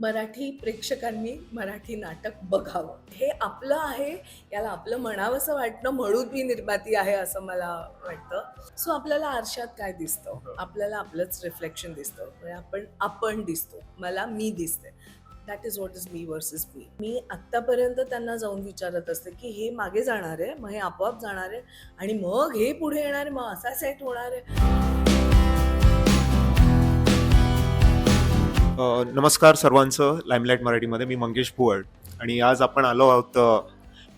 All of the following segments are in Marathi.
मराठी प्रेक्षकांनी मराठी नाटक बघावं. हे आपलं आहे याला आपलं म्हणावंसं वाटणं म्हणून मी निर्माती आहे असं मला वाटतं. सो आपल्याला आरशात काय दिसतं? आपल्याला आपलंच रिफ्लेक्शन दिसतं. म्हणजे आपण आपण दिसतो. मला मी दिसते. That is what is me versus me मी आत्तापर्यंत त्यांना जाऊन विचारत असते की हे मागे जाणार आहे मग हे आपोआप जाणार आहे आणि मग हे पुढे येणार आहे मग असा सेट होणार आहे. नमस्कार सर्वांचं. लाईमलाईट मराठीमध्ये मी मंगेश भुवड आणि आज आपण आलो आहोत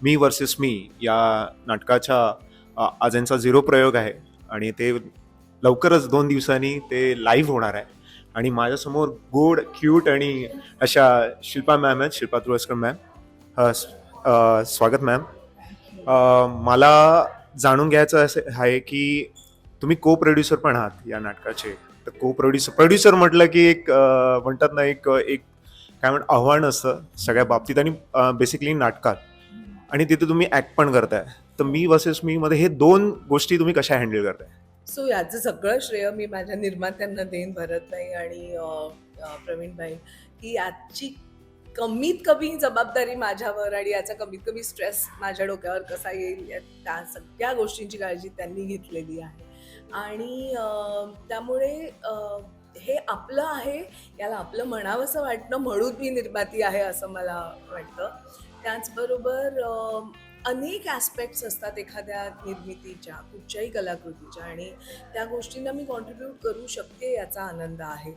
मी वर्सेस मी या नाटकाच्या आज यांचा झिरो प्रयोग आहे. आणि ते लवकरच दोन दिवसांनी ते लाईव्ह होणार आहे. आणि माझ्यासमोर गोड क्यूट आणि अशा शिल्पा मॅम आहेत शिल्पा तुळसकर मॅम स्वागत मॅम मला जाणून घ्यायचं असं आहे की तुम्ही को प्रोड्युसर पण आहात या नाटकाचे. को प्रोड्युसर प्रोड्युसर म्हटलं की एक म्हणतात ना एक एक काय म्हण आव्हान असतं सगळ्या बाबतीत आणि बेसिकली नाटकात. आणि तिथे तुम्ही ऍक्ट पण करताय. तर मी वर्सेस मी मध्ये हे दोन गोष्टी तुम्ही कशा हँडल करताय? सो याचं सगळं श्रेय मी माझ्या निर्मात्यांना देईन भरतभाई आणि प्रवीणभाई की याची कमीत कमी जबाबदारी माझ्यावर आणि याचा कमीत कमी स्ट्रेस माझ्या डोक्यावर कसा येईल त्या सगळ्या गोष्टींची काळजी त्यांनी घेतलेली आहे. आणि त्यामुळे हे आपलं आहे याला आपलं म्हणावंसं वाटणं म्हणून मी निर्माती आहे असं मला वाटतं. त्याचबरोबर अनेक ॲस्पेक्ट्स असतात एखाद्या निर्मितीच्या कुठच्याही कलाकृतीच्या आणि त्या गोष्टींना मी कॉन्ट्रीब्यूट करू शकते याचा आनंद आहे.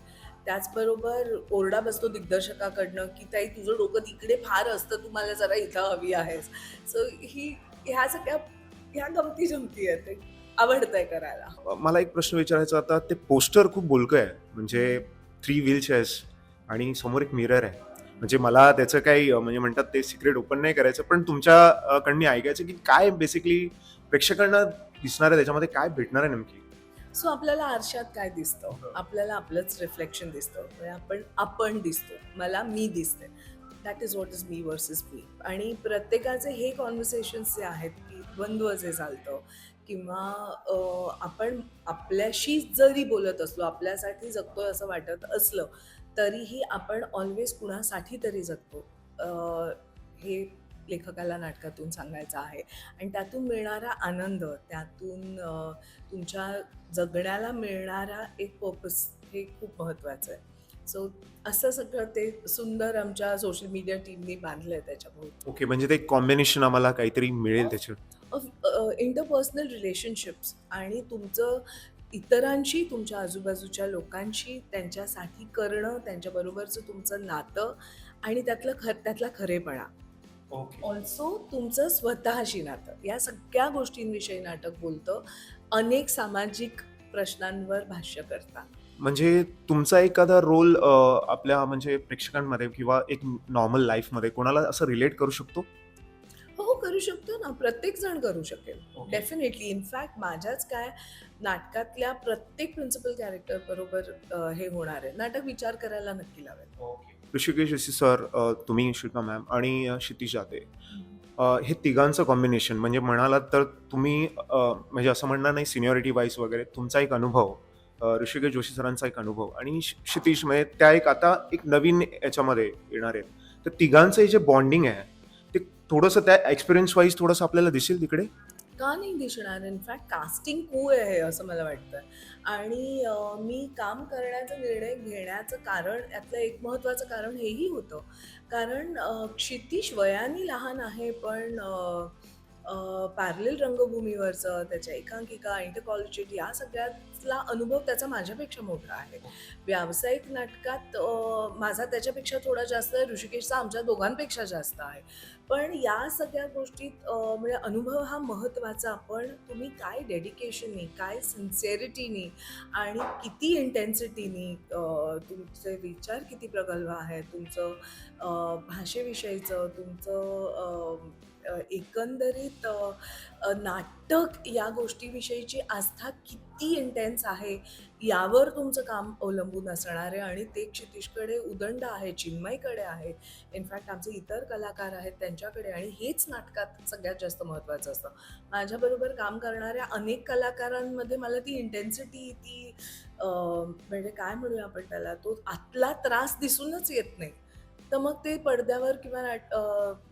त्याचबरोबर ओरडा बसतो दिग्दर्शकाकडनं की ताई तुझं डोकं तिकडे फार असतं तू मला जरा इथं हवी आहेस. सो ही ह्या सगळ्या ह्या गमती जमती आहेत. ते आवडतंय करायला. मला एक प्रश्न विचारायचा आता ते पोस्टर खूप बोलकं आहे. म्हणजे थ्री व्हील चेअर्स आणि समोर एक मिरर आहे. म्हणजे मला त्याचं काही म्हणजे म्हणतात ते सिक्रेट ओपन नाही करायचं पण तुमच्या अं, कडनी ऐकायचं की काय बेसिकली प्रेक्षकांना दिसणार आहे त्याच्यामध्ये काय भेटणार आहे नेमकी? सो आपल्याला आरशात काय दिसतं? आपल्याला आपलंच रिफ्लेक्शन दिसतं. म्हणजे आपण आपण दिसतो. मला मी दिसते. That is what is me versus me आणि प्रत्येकाचे हे कॉन्व्हर्सेशन्स जे आहेत की द्वंद्व जे चालतं किंवा आपण आपल्याशी जरी बोलत असलो आपल्यासाठी जगतोय असं वाटत असलं तरीही आपण ऑलवेज कुणासाठी तरी जगतो. हे लेखकाला नाटकातून सांगायचं आहे. आणि त्यातून मिळणारा आनंद त्यातून तुमच्या जगण्याला मिळणारा एक पर्पस हे खूप महत्त्वाचं आहे. सो असं सगळं ते सुंदर आमच्या सोशल मीडिया टीमनी बांधलं आहे त्याच्याभोवती ओके म्हणजे ते कॉम्बिनेशन आम्हाला काहीतरी मिळेल त्याच्यात. इंटरपर्सनल रिलेशनशिप्स आणि तुमचं इतरांशी तुमच्या आजूबाजूच्या लोकांशी त्यांच्यासाठी करणं त्यांच्याबरोबरचं तुमचं नातं आणि त्यातलं ख त्यातला खरेपणा. ऑल्सो तुमचं स्वतःशी नातं. या सगळ्या गोष्टींविषयी नाटक बोलतं. अनेक सामाजिक प्रश्नांवर भाष्य करतात. म्हणजे तुमचा एखादा रोल आपल्या म्हणजे प्रेक्षकांमध्ये किंवा एक नॉर्मल लाईफमध्ये कोणाला असं रिलेट करू शकतो? करू शकतो ना प्रत्येक जण करू शकेल. डेफिनेटली इनफॅक्ट माझ्याच काय नाटकातल्या प्रत्येक प्रिन्सिपल कॅरेक्टर बरोबर हे होणार आहे. नाटक विचार करायला नक्की लावेल. ऋषिकेश जोशी सर तुम्ही शिल्पा मॅम आणि अ, क्षितिज जाते हे तिघांचं कॉम्बिनेशन म्हणजे म्हणालात तर तुम्ही म्हणजे असं म्हणणार नाही सिनियरिटी वाईज वगैरे तुमचा एक अनुभव ऋषिकेश जोशी सरांचा एक अनुभव आणि श- क्षितिज म्हणजे त्या एक आता एक नवीन याच्यामध्ये येणार आहेत. तर तिघांचं हे जे बॉन्डिंग आहे थोडंसं त्या एक्सपिरियन्स वाईज थोडंसं आपल्याला दिसेल तिकडे? का नाही दिसणार? इनफॅक्ट कास्टिंग कू आहे असं मला वाटतं. आणि मी काम करण्याचा निर्णय घेण्याचं कारण यातलं एक महत्त्वाचं कारण हेही होतं. कारण क्षितिश वयाने लहान आहे पण पॅरलेल रंगभूमीवरचं त्याच्या एकांकिका इंटरकॉलेजेट या सगळ्यात नाटकातला अनुभव त्याचा माझ्यापेक्षा मोठा आहे. व्यावसायिक नाटकात माझा त्याच्यापेक्षा थोडा जास्त आहे ऋषिकेशचा आमच्या दोघांपेक्षा जास्त आहे. पण या सगळ्या गोष्टीत म्हणजे अनुभव हा महत्त्वाचा. पण तुम्ही काय डेडिकेशननी काय सिन्सिअरिटीनी आणि किती इंटेन्सिटीनी तुमचे विचार किती प्रगल्भ आहेत? तुमचं भाषेविषयीचं तुमचं एकंदरीत नाटक या गोष्टीविषयीची आस्था किती इंटेन्स आहे यावर तुमचं काम अवलंबून असणार आहे आणि ते क्षितिशकडे उदंड आहे चिन्मयकडे आहे. इनफॅक्ट आमचे इतर कलाकार आहेत त्यांच्याकडे आणि हेच नाटकात सगळ्यात जास्त महत्त्वाचं असतं. माझ्याबरोबर काम करणाऱ्या अनेक कलाकारांमध्ये मला ती इंटेन्सिटी ती म्हणजे काय म्हणूया आपण त्याला तो आतला त्रास दिसूनच येत नाही. तर मग ते पडद्यावर किंवा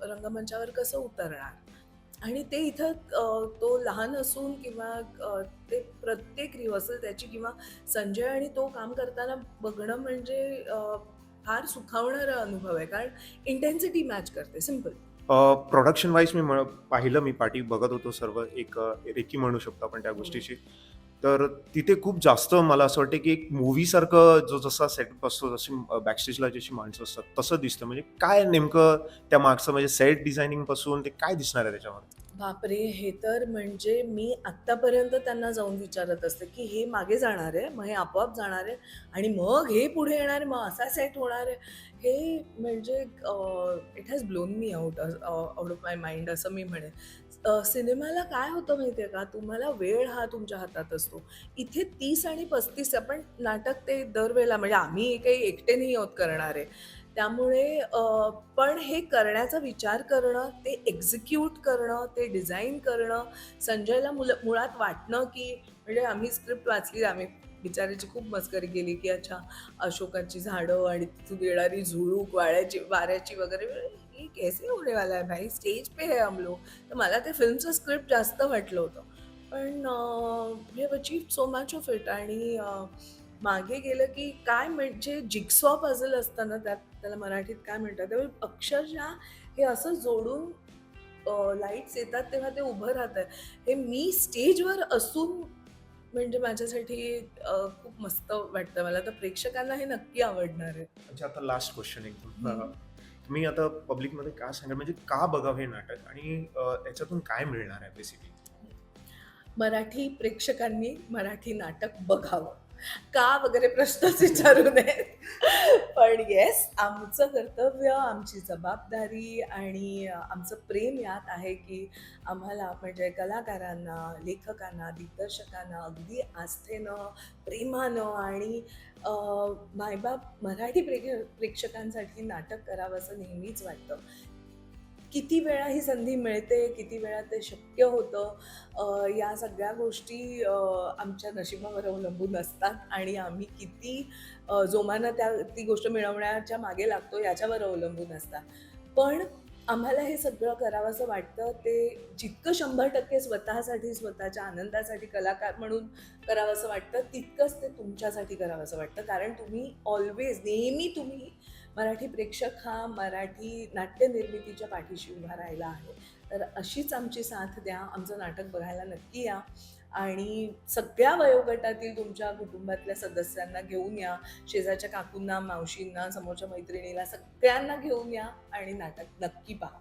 रंगमंचावर कसं उतरणार? आणि ते इथं तो लहान असून किंवा ते प्रत्येक रिहर्सल त्याची किंवा संजय आणि तो काम करताना बघणं म्हणजे फार सुखावणारा अनुभव आहे. कारण इंटेन्सिटी मॅच करते. सिंपल प्रोडक्शन वाईज मी पाहिलं मी पाठी बघत होतो सर्व एक रेकी म्हणू शकतो आपण त्या गोष्टीची तर तिथे खूप जास्त मला असं वाटतं की एक मूवीसारखं जो जसा सेटअप असतो जशी बॅकस्टेजला जशी माणसं असतात तसं दिसतं. म्हणजे काय नेमकं त्या मागचं म्हणजे सेट डिझायनिंगपासून ते काय दिसणार आहे त्याच्यामध्ये? बापरे हे तर म्हणजे मी आत्तापर्यंत त्यांना जाऊन विचारत असते की हे मागे जाणार आहे मग हे आपोआप जाणार आहे आणि मग हे पुढे येणार आहे मग असा सेट होणार आहे. हे म्हणजे it has blown me out out of my mind असं मी म्हणेन. सिनेमाला काय होतं माहिती आहे का? तुम्हाला वेळ हा तुमच्या हातात असतो. इथे तीस आणि पस्तीस आपण नाटक ते दरवेळेला म्हणजे आम्ही काही एकटे नाही आहोत करणारे. त्यामुळे पण हे करण्याचा विचार करणं ते एक्झिक्यूट करणं ते डिझाईन करणं संजयला मुल मुळात वाटणं की म्हणजे आम्ही स्क्रिप्ट वाचली आम्ही बिचाराची खूप मस्करी केली की अच्छा अशोकाची झाडं आणि तिथून येणारी झुळूक वाळ्याची वाऱ्याची वगैरे म्हणजे हे कैसे होणेवाला आहे भाई? स्टेज पे है हम लोग. तर मला ते फिल्मचं स्क्रिप्ट जास्त वाटलं होतं. पण we have achieved so much of it आणि मागे गेलं की काय म्हणजे जिक्सॉ पझल असतं ना त्यात त्याला मराठीत काय म्हणतात त्यामुळे अक्षरशः हे असं जोडून लाईट्स येतात तेव्हा ते उभं राहतं. हे मी स्टेजवर असून म्हणजे माझ्यासाठी खूप मस्त वाटतं. मला तर प्रेक्षकांना हे नक्की आवडणार आहे. म्हणजे आता लास्ट क्वेश्चन एकदम तुम्ही आता पब्लिकमध्ये काय सांगाल म्हणजे का बघावं हे नाटक? आणि याच्यातून काय मिळणार आहे बेसिकली मराठी प्रेक्षकांनी मराठी नाटक बघावं. का वगैरे प्रश्नच विचारू नयेत. पण येस आमचं कर्तव्य आमची जबाबदारी आणि आमचं प्रेम यात आहे की आम्हाला म्हणजे कलाकारांना लेखकांना दिग्दर्शकांना अगदी आस्थेनं प्रेमानं आणि मायबाप मराठी प्रे प्रेक्षकांसाठी नाटक करावं असं नेहमीच वाटतं. किती वेळा ही संधी मिळते किती वेळा ते शक्य होतं या सगळ्या गोष्टी आमच्या नशिबावर अवलंबून असतात आणि आम्ही किती जोमानं त्या ती गोष्ट मिळवण्याच्या मागे लागतो याच्यावर अवलंबून असतात. पण आम्हाला हे सगळं करावंसं वाटतं ते जितकं शंभर टक्के स्वतःसाठी स्वतःच्या आनंदासाठी कलाकार म्हणून करावंसं वाटतं तितकंच ते तुमच्यासाठी करावंसं वाटतं. कारण तुम्ही ऑलवेज नेहमी तुम्ही मराठी प्रेक्षक हा मराठी नाट्यनिर्मितीच्या पाठीशी उभा राहिला आहे. तर अशीच आमची साथ द्या आमचं नाटक बघायला नक्की या. आणि सगळ्या वयोगटातील तुमच्या कुटुंबातल्या सदस्यांना घेऊन या. शेजारच्या काकूंना मावशींना समोरच्या मैत्रिणीला सगळ्यांना घेऊन या आणि नाटक नक्की पहा.